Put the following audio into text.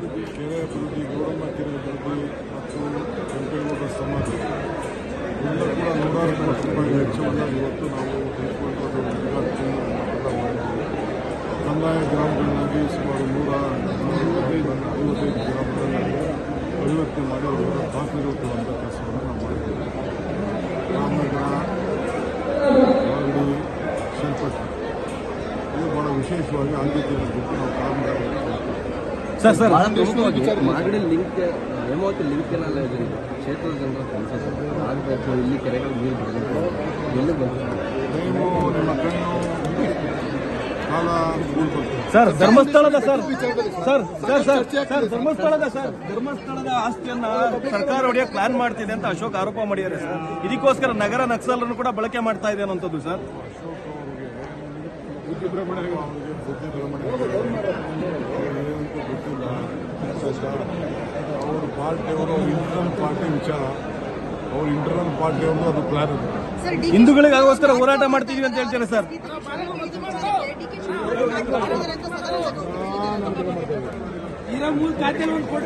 ಕೆರೆ ಅಭಿವೃದ್ಧಿ ಗೌರಮ್ಮ ಕೆರೆ ಅಭಿವೃದ್ಧಿ ಮತ್ತು ಕೆಂಪೇಗೌಡ ಸಮಾಜ ಎಲ್ಲ ಕೂಡ ನೂರಾರು ಕೋಟಿ ರೂಪಾಯಿ ವೆಚ್ಚವನ್ನು ಇವತ್ತು ನಾವು ತೆಗೆದುಕೊಂಡು ಅದು ಉದ್ಘಾಟನೆ ಕೂಡ ಮಾಡಿದ್ದೀವಿ ಕಂದಾಯ ಗ್ರಾಮಗಳನ್ನಾಗಿ ಸುಮಾರು ನೂರ ಐವತ್ತೈದು ಐವತ್ತೈದು ಗ್ರಾಮಗಳಲ್ಲಿ ಪರಿವರ್ತನೆ ಮಾಡಿ ಅವರ ದಾಖಲೆಗಳು ಕೊಡುವಂಥ ಕೆಲಸವನ್ನು ನಾವು ಮಾಡಿದ್ದೇವೆ ರಾಮನಗರ ಮಾಗಡಿ ಶಿಲ್ಪಟ್ಟ ಇದು ಬಹಳ ವಿಶೇಷವಾಗಿ ಆದ್ಯತೆ ಬಿಟ್ಟು ನಾವು ಕಾಮಗಾರಿ ಸರ್ ಸರ್ ಪ್ರಮುಖವಾಗಿ Magadi link Hemavathi link canal ಯೋಜನೆ ಕ್ಷೇತ್ರದ ಜನರ ಕೆಲಸ ಸರ್ ಆಗಬೇಕು ಇಲ್ಲಿ ಕೆರೆಗಳು ನೀರು ಬರಬೇಕು ಎಲ್ಲಿ ಸರ್ ಧರ್ಮಸ್ಥಳದ sir sir sir sir sir ಧರ್ಮಸ್ಥಳದ ಸರ್ ಧರ್ಮಸ್ಥಳದ ಆಸ್ತಿಯನ್ನ ಸರ್ಕಾರ ಹೊಡೆಯಕ್ಕೆ ಪ್ಲಾನ್ ಮಾಡ್ತಿದೆ ಅಂತ ಅಶೋಕ್ ಆರೋಪ ಮಾಡಿದ್ದಾರೆ ಸರ್ ಇದಕ್ಕೋಸ್ಕರ ನಗರ ನಕ್ಸಲರನ್ನು ಕೂಡ ಬಳಕೆ ಮಾಡ್ತಾ ಇದೆ ಅನ್ನೋಂಥದ್ದು ಸರ್ ಅವ್ರ ಪಾರ್ಟಿಯವರು ಇಂಟರ್ನಲ್ ಪಾರ್ಟಿ ವಿಚಾರ ಅವ್ರ ಇಂಟರ್ನಲ್ ಪಾರ್ಟಿಯವರು ಅದು ಪ್ಲಾನ್ ಹಿಂದೂಗಳಿಗೆ ಆಗೋಸ್ಕರ ಹೋರಾಟ ಮಾಡ್ತಿದೀವಿ ಅಂತ ಹೇಳ್ತಾರೆ ಸರ್ ನಮ್ಗೆ.